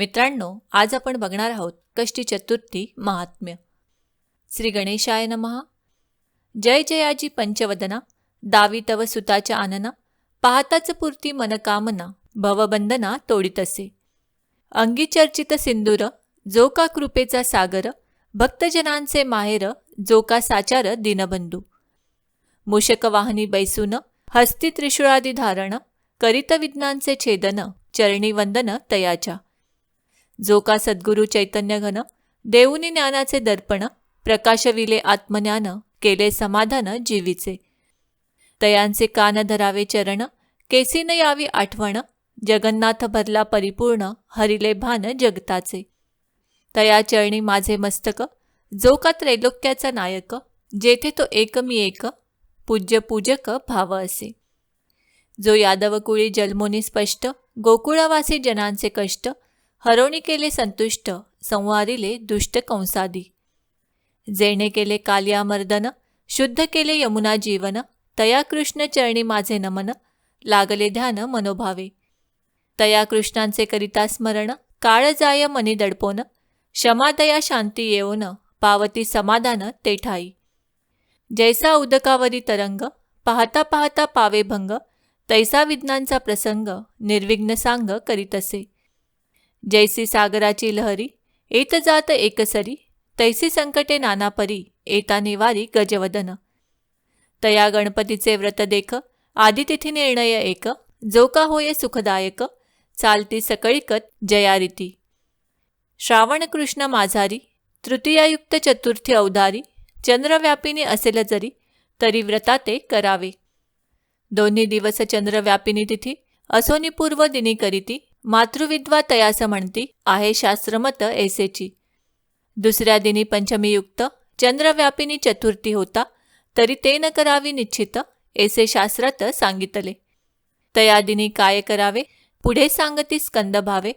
मित्रांनो आज आपण बघणार आहोत कष्टी चतुर्थी महात्म्य. श्री गणेशाय नमहा जय जयाजी पंचवदना दावी तव सुताच्या आनना पाहताच पुरती मनकामना भवबंधना तोडितसे. अंगी चर्चित सिंदूर जो का कृपेचा सागर भक्तजनांचे माहेर जो का साचार दिनबंधू. मूषक वाहनी बैसून हस्ती त्रिशूळादी धारण करित विज्ञानचे छेदन चरणी वंदन तयाच्या. जो का सद्गुरु चैतन्य घन देऊनी ज्ञानाचे दर्पण प्रकाशविले आत्मज्ञान केले समाधान जीवीचे. तयांचे कान धरावे चरण केसीन यावी आठवण जगन्नाथ भरला परिपूर्ण हरिले भान जगताचे. तया चरणी माझे मस्तक जो का त्रैलोक्याचा नायक जेथे तो एक मी एक पूज्य पूजक भाव असे. जो यादवकुळी जन्मोनी स्पष्ट गोकुळवासी जनांचे कष्ट हरवणी केले संतुष्ट संवारिले दुष्ट कंसादी. जेणे केले कालिया मर्दन शुद्ध केले यमुना जीवन तया कृष्ण चरणी माझे नमन लागले ध्यान मनोभावे. तया कृष्णांचे करिता स्मरण काळ जाय मनी दडपोन क्षमादया शांती येऊन पावती समाधान ते ठाई जैसा उदकावरी तरंग पाहता पाहता पावे भंग तैसा विज्ञानचा प्रसंग निर्विघ्न सांग करीतसे. जैसी सागराची लहरी येत जात एकसरी तैसी संकटे नानापरी येता निवारी गजवदन. तया गणपतीचे व्रत देख आदितिथी निर्णय एक जो का होय सुखदायक चालती सकळीकत जयारिती. श्रावण कृष्ण माझारी तृतीयायुक्त चतुर्थी अवधारी चंद्रव्यापिनी असेल जरी तरी व्रता ते करावे. दोन्ही दिवस चंद्रव्यापिनी तिथी असोनी पूर्व दिनी करीती मातृविद्वा तयास म्हणती आहे शास्त्रमत ऐसेची. दुसऱ्या दिनी पंचमीयुक्त चंद्रव्यापिनी चतुर्थी होता तरी ते न करावी निश्चित ऐसे शास्त्रात सांगितले. तया दिनी काय करावे पुढे सांगती स्कंद भावे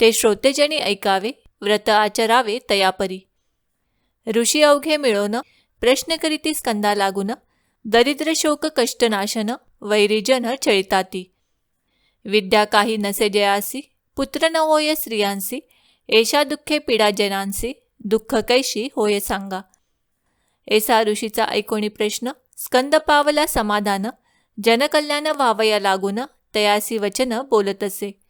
ते श्रोतेजनी ऐकावे व्रत आचरावे तयापरी. ऋषी अवघे मिळवणं प्रश्न करीती स्कंदा लागून दरिद्र शोक कष्टनाशन वैरिजन चळिताती. विद्या काही नसे जयासी पुत्र न होय स्त्रियांसी एषा दुःखे पीडा जनांसी दुःख कैशी होय सांगा. एसा ऋषीचा ऐकोणी प्रश्न स्कंद पावला समाधान जनकल्याण व्हावया लागून तयासी वचन बोलत असे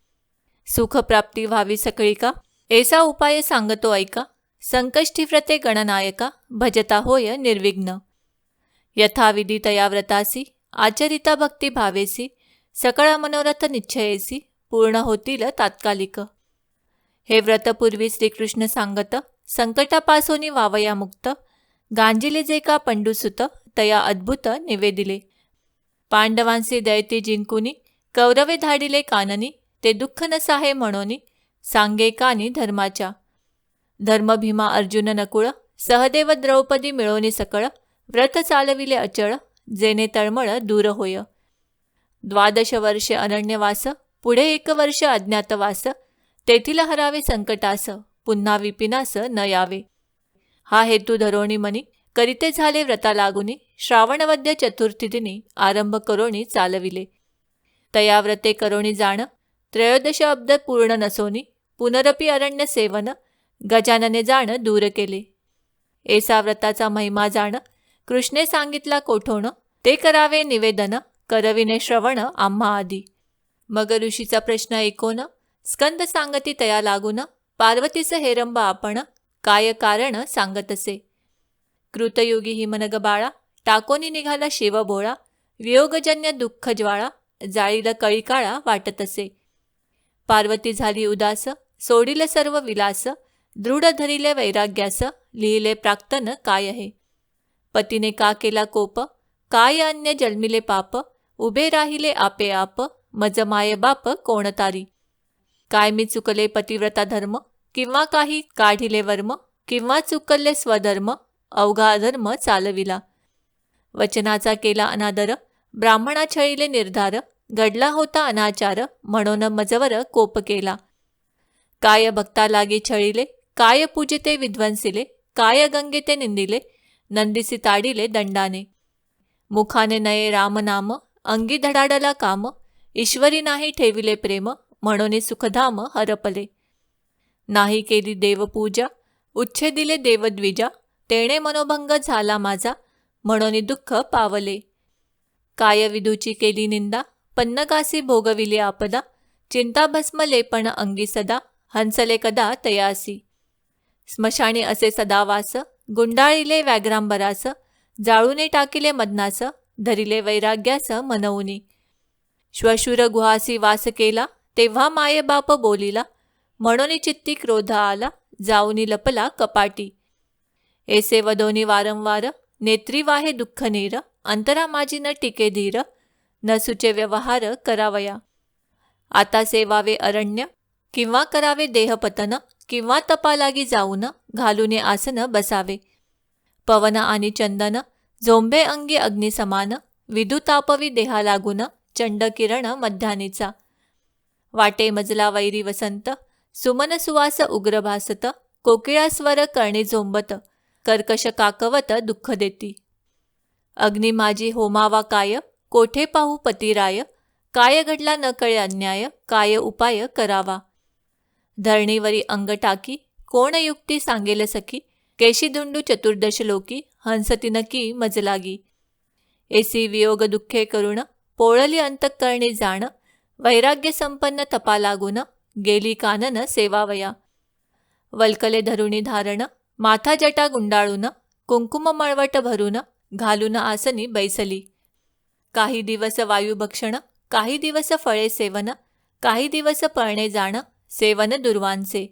सुखप्राप्ती व्हावी सकळी का? एसा उपाय सांगतो ऐका संकष्टी व्रते गणनायका भजता होय निर्विघ्न. यथाविधी तया व्रतासी आचरिता भक्ती भावेसी सकळ मनोरथ निश्चयेसी पूर्ण होतील तात्कालिक. हे व्रत पूर्वी श्रीकृष्ण सांगत संकटापासोनी वावया मुक्त गांजिले जे का पंडुसुत तया अद्भुत निवेदिले. पांडवांचे दयते जिंकुनी कौरवे धाडिले काननी ते दुःख नसाहे म्हणोनी सांगे कानी धर्माच्या. धर्मभीमा अर्जुन नकुळ सहदेव द्रौपदी मिळवणी सकळ व्रत चालविले अचळ जेने तळमळ दूर होय. द्वादश वर्षे अरण्यवास पुढे एक वर्ष अज्ञातवास तेथील हरावे संकटास पुन्हा विपिनास न यावे. हा हेतू धरोणी मनी करीते झाले व्रता लागुनी श्रावणवद्य चतुर्थी दिनी आरंभ करोणी चालविले. तया व्रते करोणी जाण त्रयोदश अब्द पूर्ण नसोनी पुनरपी अरण्य सेवन गजानने जाण दूर केले. एसा व्रताचा महिमा जाण कृष्णे सांगितला कोठोण ते करावे निवेदन करविने श्रवण आम्हा आधी मग ऋषीचा प्रश्न ऐकोन स्कंद सांगती तया लागून पार्वतीचं हेरंब आपण काय कारण सांगत असे ही मनग बाळा टाकोनी निघाला शिवबोळा वियोगजन्य दुःख ज्वाळा जाळीला कळीकाळा वाटत असे पार्वती झाली उदास सोडिले सर्व विलास दृढ धरिले वैराग्यास लिहिले प्राक्तन काय आहे? पतीने का केला कोप? काय अन्य जन्मिले पाप? उभे राहिले आपे आप मज माय बाप कोणतारी. काय मी चुकले पतिव्रता धर्म किंवा काही काढिले वर्म किंवा चुकले स्वधर्म अवघा धर्म चालविला. वचनाचा केला अनादर ब्राह्मणा छळीले निर्धार घडला होता अनाचार म्हणून मजवर कोप केला. काय भक्ता लागे छळीले काय पूजिते विध्वंसिले काय गंगेते निंदिले नंदिसी ताडिले दंडाने. मुखाने नये रामनाम अंगी धडाडला काम ईश्वरी नाही ठेविले प्रेम म्हणून सुखधाम हरपले. नाही केली देवपूजा उच्छे दिले देवद्विजा तेणे मनोभंग झाला माझा म्हणून दुःख पावले. कायविधूची केली निंदा पन्नकासी भोगविले आपदा चिंता भस्म लेपण अंगी सदा हंसले कदा तयासी. स्मशानी असे सदावास गुंडाळिले व्याघ्रांबरास जाळूने टाकिले मदनास धरिले वैराग्यास मनवुनी. श्वशुर गुहासी वास केला तेव्हा मायबाप बोलिला म्हणून चित्ती क्रोध आला जाऊनी लपला कपाटी. एसे वदोनी वारंवार नेत्री वाहे दुःख नीर अंतरा माझी न टिके धीर न सुचे व्यवहार करावया. आता सेवावे अरण्य किंवा करावे देहपतन किंवा तपालागी जाऊन घालून आसन बसावे. पवन आणि चंदन झोंबे अंगी अग्निसमान विदुतापवी देहा लागून चंड किरण मध्यानीचा. वाटे मजला वैरी वसंत सुमन सुवास उग्र भासत कोकिळास्वर कर्णी झोंबत कर्कश काकवत दुःख देती. अग्नी माझी होमावा काय कोठे पाहू पतिराय काय घडला न कळे अन्याय काय उपाय करावा. धरणीवरी अंग टाकी कोण युक्ती सांगेल सखी केशी धुंडू चतुर्दश लोकी हंसती नकी मजलागी एसी वियोग दुःखे करुण पोळली अंतकरणी जाण वैराग्य संपन्न तपा लागून गेली कानन सेवावया वल्कले धरुणी धारण माथा जटा गुंडाळून कुंकुम मळवट भरून घालून आसनी बैसली काही दिवस वायुभक्षण काही दिवस फळे सेवन काही दिवस पळणे जाण सेवन दुर्वांचे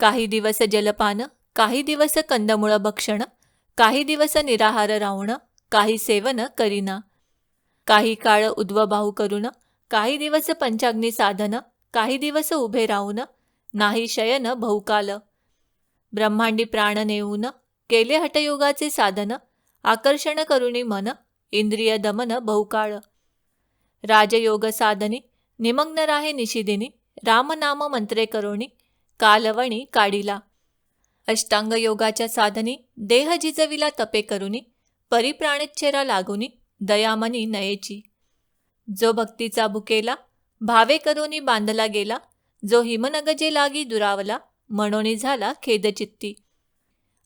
काही दिवस जलपान काही दिवस कंदमुळ भक्षण काही दिवस निराहार राहणं काही सेवन करीना. काही काळ उद्वभाऊ करून काही दिवस पंचाग्नी साधन काही दिवस उभे राहून नाही शयन भौकाल ब्रह्मांडी प्राण नेऊन केले हटयोगाचे साधन आकर्षण करुणी मन इंद्रिय दमन बहुकाळ. राजयोग साधनी निमग्न राहे निशिदिनी रामनाम मंत्रे करोणी कालवणी काढिला. अष्टांग योगाच्या साधनी देह जिजविला तपे करुनी परिप्राणिच्छेरा लागुनी दयामनी नयेची. जो भक्तीचा बुकेला भावे करोनी बांधला गेला जो हिमनगजे लागी दुरावला म्हणोनी झाला खेदचित्ती.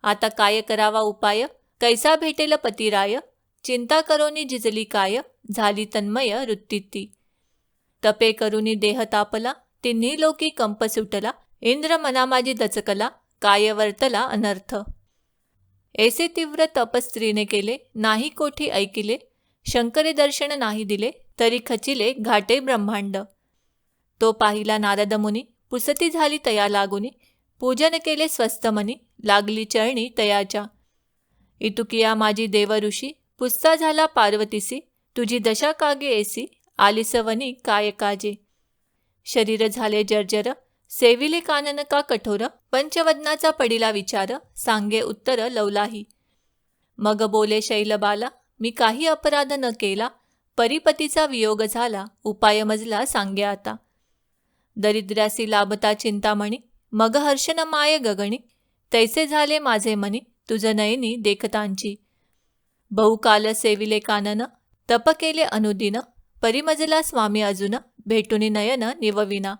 आता काय करावा उपाय? कैसा भेटेल पतिराय? चिंता करोनी जिजली काय? झाली तन्मय वृत्ती तपे करुनी देह तापला तिन्ही लोकी कंप सुटला इंद्र मनामाजी दचकला कायवर्तला अनर्थ. ऐसे तीव्र तप स्त्रीने केले नाही कोठी ऐकिले शंकरे दर्शन नाही दिले तरी खचिले घाटे ब्रह्मांड. तो पाहिला नारद मुनी पुसती झाली तया लागुनी पूजन केले स्वस्त मनी लागली चरणी तयाच्या. इतुकिया माझी देवऋषी पुस्ता झाला पार्वतीसी तुझी दशा कागे एसी आलिसवनी काय काजे. शरीर झाले जर्जर सेविले कानन का कठोर पंचवदनाचा पडिला विचार सांगे उत्तर लवलाही. मग बोले शैलबाला मी काही अपराध न केला परिपतीचा वियोग झाला उपाय मजला सांगे आता. दरिद्र्यासी लाभता चिंतामणी मग हर्षन माय गगणी तैसे झाले माझे मनी तुझ नयनी देखतांची. बहुकाल सेविले कानन तप केले अनुदिन परिमजला स्वामी अजून भेटूनी नयन निवविना.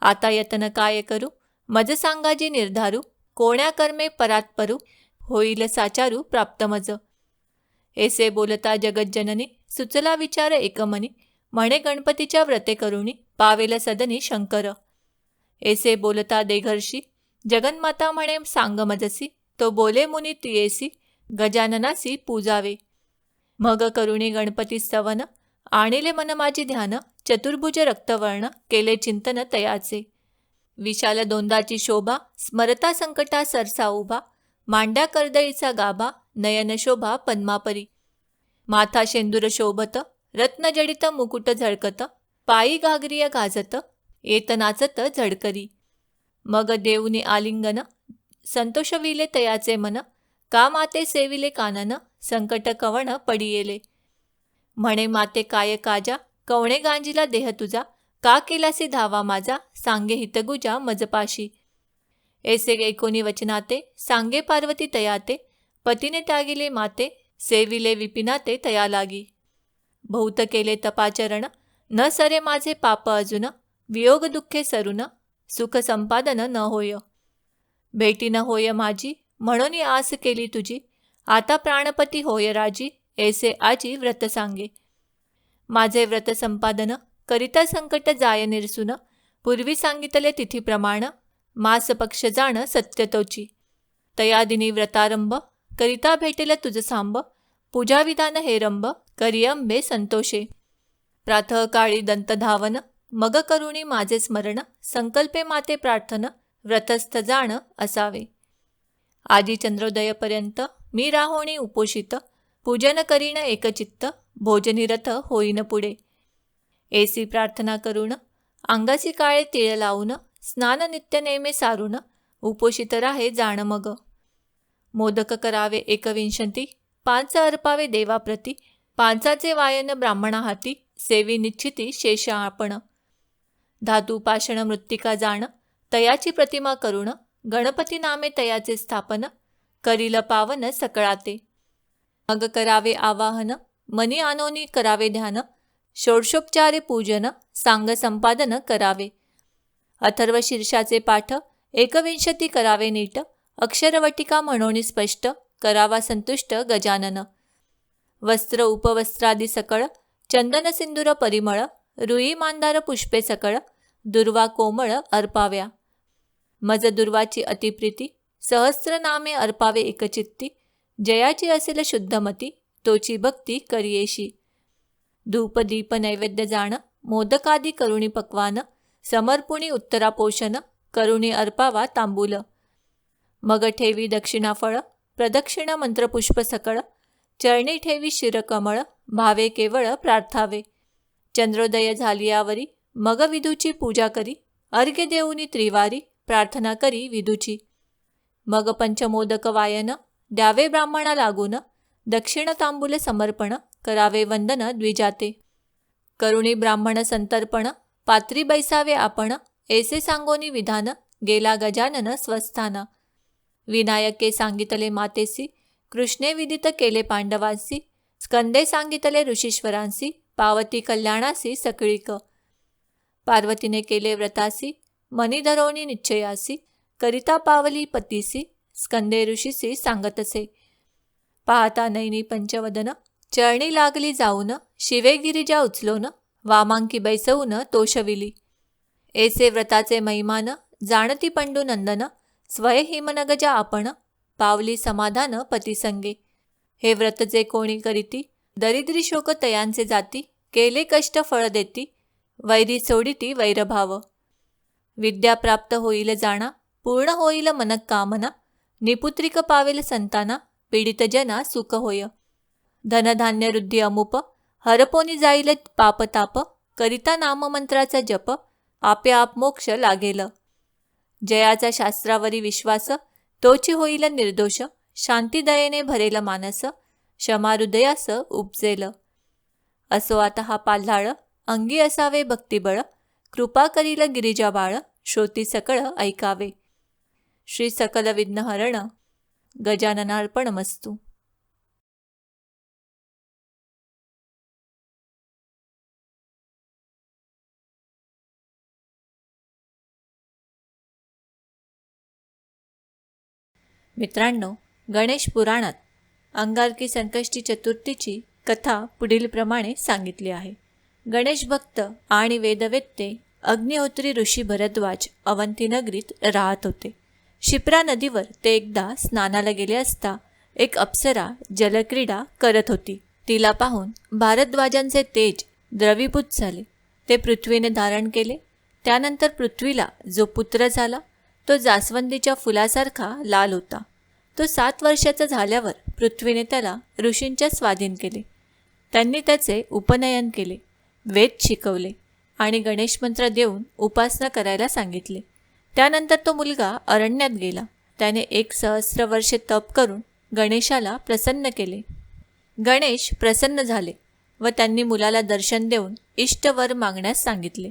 आता यतन काय करू? मज सांगाजी निर्धारू कोण्या कर्मे परात्परू होईल साचारू प्राप्त मज. एसे बोलता जगज्जननी सुचला विचार एकमनी म्हणे गणपतीच्या व्रते करुणी पावेल सदनी शंकर. एसे बोलता देघर्षी जगन्माता म्हणे सांग मजसी तो बोले मुनी तियेसी गजाननासी पूजावे. मग करुणी गणपती स्तवन आणिले मन माझी ध्यान चतुर्भुज रक्तवर्ण केले चिंतन तयाचे. विशाल दोंदाची शोभा स्मरता संकटा सरसा उभा मांड्या कर्दळीचा गाभा नयन शोभा पद्मापरी. माथा शेंदूर शोभत रत्नजडित मुकुट झळकत पायी घागरिय गाजत येत नाचत झडकरी मग देऊने आलिंगन संतोषविले तयाचे मन का माते सेविले कानन संकट कवण पडियेले. म्हणे माते काय काजा कवणे गांजीला देह तुझा? का केलासी धावा माझा? सांगे हितगुजा मजपाशी. ऐसे एकोणी वचनाते? सांगे पार्वती तयाते. पतीने त्यागिले माते. सेविले विपिनाते तया लागी. भौत केले तपाचरण. न सरे माझे पाप अजून. वियोग दुःखे सरुन. सुख संपादन न होय. भेटी न होय माझी. म्हणून आस केली तुझी. आता प्राणपती होय राजी. ऐसे आजी व्रत सांगे. माझे व्रत संपादन करिता संकट जाय निरसून. पूर्वी सांगितले तिथीप्रमाण मास पक्ष जाण सत्यतोची. तयादिनी व्रतारंभ करिता भेटेल तुझ सांब. पूजाविधान हे रंभ करियंबे संतोषे. प्रातःकाळी दंतधावन मग करुणी माझे स्मरण संकल्पे माते प्रार्थन व्रतस्थ जाण असावे. आधी चंद्रोदयपर्यंत मी राहोणी उपोषित पूजन करीन एकचित्त भोजनिरथ होईन पुढे. एसी प्रार्थना करून अंगाची काळे तिळ लावून स्नान नित्य नेमे सारून उपोषित राहे जाण मग. मोदक करावे एकविंशती पांच अर्पावे देवाप्रती पांचाचे वायन ब्राह्मणा हाती सेवी निश्चिती शेष आपण. धातू पाषण मृत्तिका जाण तयाची प्रतिमा करुण गणपती नामे तयाचे स्थापन करील पावन सकळाते. मग करावे आवाहन मनी आनोनी करावे ध्यान षोडशोपचारे पूजन सांग संपादन करावे. अथर्व शीर्षाचे पाठ एकविंशती करावे नीट अक्षरवटिका म्हणून स्पष्ट करावा संतुष्ट गजानन. वस्त्र उपवस्त्रादी सकळ चंदन सिंदूर परिमळ रुई मांदार पुष्पे सकळ दुर्वा कोमळ अर्पाव्या. मज दुर्वाची अतिप्रीती सहस्रनामे अर्पावे एकचित्ती जयाची असेल शुद्धमती तोची भक्ती करियेशी. धूप दीप नैवेद्य जाण मोदकादी करुणी पक्वान समर्पुणी उत्तरापोषण करुणी अर्पावा तांबूल. मग ठेवी दक्षिणाफळ प्रदक्षिणा मंत्रपुष्प सकळ चरणी ठेवी शिरकमळ भावे केवळ प्रार्थावे. चंद्रोदय झालियावरी मग विधूची पूजा करी अर्घ्य देऊनी त्रिवारी प्रार्थना करी विधूची मग पंचमोदक वायन द्यावे ब्राह्मणा लागून दक्षिणतांबुल समर्पण करावे वंदन द्विजाते. करुणी ब्राह्मण संतर्पण पात्री बैसावे आपण ऐसे सांगोनी विधान गेला गजानन स्वस्थान. विनायके सांगितले मातेसी कृष्णे विदित केले पांडवांसी स्कंदे सांगितले ऋषीश्वरांसी पावती कल्याणासी सकळीक. पार्वतीने केले व्रतासी मनी धरोणी निश्चयासी करिता पावली पतीसी स्कंदे ऋषीसी सांगतसे. पाहता नैनी पंचवदन चरणी लागली जाऊन शिवेगिरीजा उचलोन वामांकी बैसवून तोषविली. ऐसे व्रताचे महिमान जाणती पंडू नंदन आपण पावली समाधान पतिसंगे. हे व्रत जे कोणी करीती दरिद्री शोक तयांचे जाती केले कष्ट फळ देती वैरी सोडिती वैरभाव. विद्या प्राप्त होईल जाणा पूर्ण होईल मनक कामना निपुत्रिक पावेल संताना पीडित जना सुख होय. धनधान्य रुद्धी अमुप हरपोनी जाईल पापताप करिता नाममंत्राचा जप आपे आप मोक्ष लागेल. जयाचा शास्त्रावरी विश्वास तोची होईल निर्दोष शांतीदयेने भरेल मानस क्षमाहृदयास उपजेल. असो आता हा पाल्हाळ अंगी असावे भक्तिबळ कृपा करील गिरिजा बाळ श्रोती सकळ ऐकावे. श्री सकल विघ्नहरण गजाननार्पणमस्तू मित्रांनो गणेश पुराणात अंगारकी संकष्टी चतुर्थीची कथा पुढीलप्रमाणे सांगितली आहे. गणेश भक्त आणि वेदवेत्ते अग्निहोत्री ऋषी भरद्वाज अवंतीनगरीत राहत होते. शिप्रा नदीवर ते एकदा स्नानाला गेले असता एक अप्सरा जलक्रीडा करत होती. तिला पाहून भारद्वाजांचे तेज द्रवीभूत झाले. ते पृथ्वीने धारण केले. त्यानंतर पृथ्वीला जो पुत्र झाला तो जास्वंदीच्या फुलासारखा लाल होता. तो सात वर्षाचा झाल्यावर पृथ्वीने त्याला ऋषींच्या स्वाधीन केले. त्यांनी त्याचे उपनयन केले वेद शिकवले आणि गणेश मंत्र देऊन उपासना करायला सांगितले. त्यानंतर तो मुलगा अरण्यात गेला. त्याने एक सहस्र वर्षे तप करून गणेशाला प्रसन्न केले. गणेश प्रसन्न झाले व त्यांनी मुलाला दर्शन देऊन इष्टवर मागण्यास सांगितले.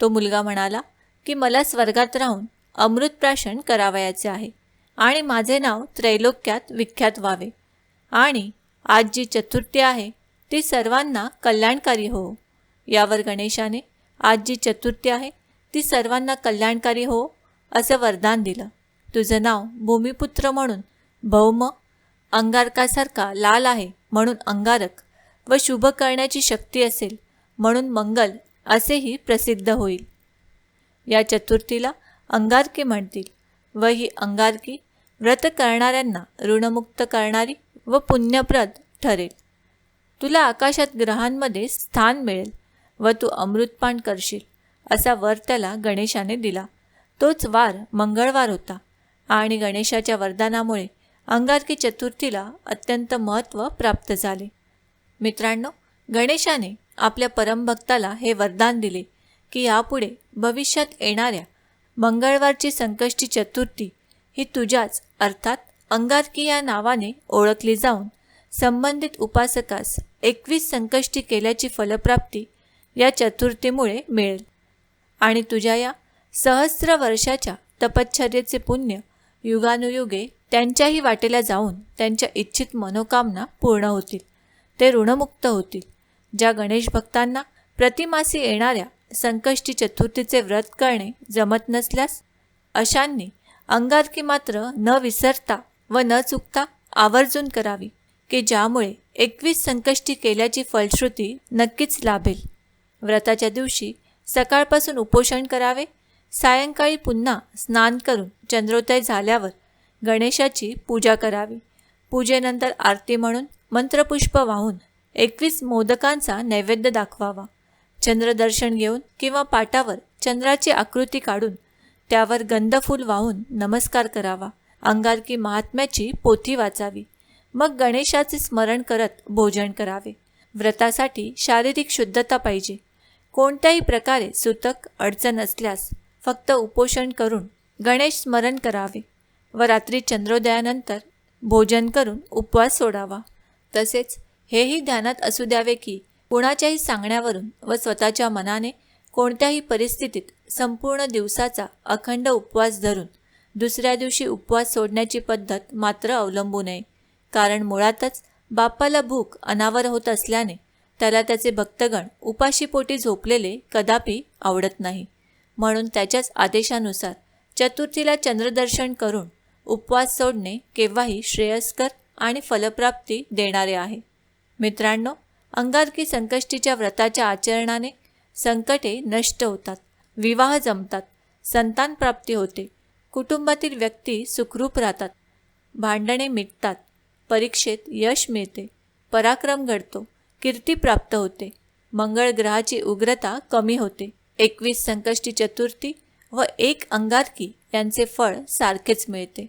तो मुलगा म्हणाला की मला स्वर्गात राहून अमृतप्राशन करावयाचे आहे आणि माझे नाव त्रैलोक्यात विख्यात व्हावे. आणि आज जी चतुर्थी आहे ती सर्वांना कल्याणकारी हो. यावर गणेशाने आज जी चतुर्थी आहे ती सर्वांना कल्याणकारी हो. असं वरदान दिलं. तुझं नाव भूमिपुत्र म्हणून भौम अंगारकासारखा लाल आहे म्हणून अंगारक व शुभ करण्याची शक्ती असेल म्हणून मंगल असेही प्रसिद्ध होईल. या चतुर्थीला अंगारकी म्हणतील व ही अंगारकी व्रत करणाऱ्यांना ऋणमुक्त करणारी व पुण्यप्रद ठरेल. तुला आकाशात ग्रहांमध्ये स्थान मिळेल व तू अमृतपान करशील असा वर त्याला गणेशाने दिला. तोच वार मंगळवार होता. आणि गणेशाच्या वरदानामुळे अंगारकी चतुर्थीला अत्यंत महत्त्व प्राप्त झाले. मित्रांनो गणेशाने आपल्या परमभक्ताला हे वरदान दिले की यापुढे भविष्यात येणाऱ्या मंगळवारची संकष्टी चतुर्थी ही तुझ्याच अर्थात अंगारकी या नावाने ओळखली जाऊन संबंधित उपासकास एकवीस संकष्टी केल्याची फलप्राप्ती या चतुर्थीमुळे मिळेल. आणि तुझ्या या सहस्र वर्षाच्या तपश्चर्याचे पुण्य युगानुयुगे त्यांच्याही वाटेला जाऊन त्यांच्या इच्छित मनोकामना पूर्ण होतील. ते ऋणमुक्त होतील. ज्या गणेश भक्तांना प्रतिमासी येणाऱ्या संकष्टी चतुर्थीचे व्रत करणे जमत नसल्यास अशांनी अंगारकी मात्र न विसरता व न चुकता आवर्जून करावी की ज्यामुळे एकवीस संकष्टी केल्याची फलश्रुती नक्कीच लाभेल. व्रताच्या दिवशी सकाळपासून उपोषण करावे सायंकाळी पुन्हा स्नान करून चंद्रोदय झाल्यावर गणेशाची पूजा करावी. पूजेनंतर आरती म्हणून मंत्रपुष्प वाहून एकवीस मोदकांचा नैवेद्य दाखवावा. चंद्रदर्शन घेऊन किंवा पाटावर चंद्राची आकृती काढून त्यावर गंधफूल वाहून नमस्कार करावा. अंगारकी महात्म्याची पोथी वाचावी. मग गणेशाचे स्मरण करत भोजन करावे. व्रतासाठी शारीरिक शुद्धता पाहिजे. कोणत्याही प्रकारे सुतक अडचण असल्यास फक्त उपोषण करून गणेश स्मरण करावे व रात्री चंद्रोदयानंतर भोजन करून उपवास सोडावा. तसेच हेही ध्यानात असू द्यावे की कुणाच्याही सांगण्यावरून व स्वतःच्या मनाने कोणत्याही परिस्थितीत संपूर्ण दिवसाचा अखंड उपवास धरून दुसऱ्या दिवशी उपवास सोडण्याची पद्धत मात्र अवलंबू नये कारण मुळातच बाप्पाला भूक अनावर होत असल्याने त्याला त्याचे भक्तगण उपाशीपोटी झोपलेले कदापि आवडत नाही. म्हणून त्याच्याच आदेशानुसार चतुर्थीला चंद्रदर्शन करून उपवास सोडणे केव्हाही श्रेयस्कर आणि फलप्राप्ती देणारे आहे. मित्रांनो अंगारकी संकष्टीच्या व्रताच्या आचरणाने संकटे नष्ट होतात विवाह जमतात संतान प्राप्ती होते कुटुंबातील व्यक्ती सुखरूप राहतात भांडणे मिटतात परीक्षेत यश मिळते पराक्रम घडतो कीर्ती प्राप्त होते मंगळ ग्रहाची उग्रता कमी होते. एकवीस संकष्टी चतुर्थी व एक अंगारकी यांचे फळ सारखेच मिळते.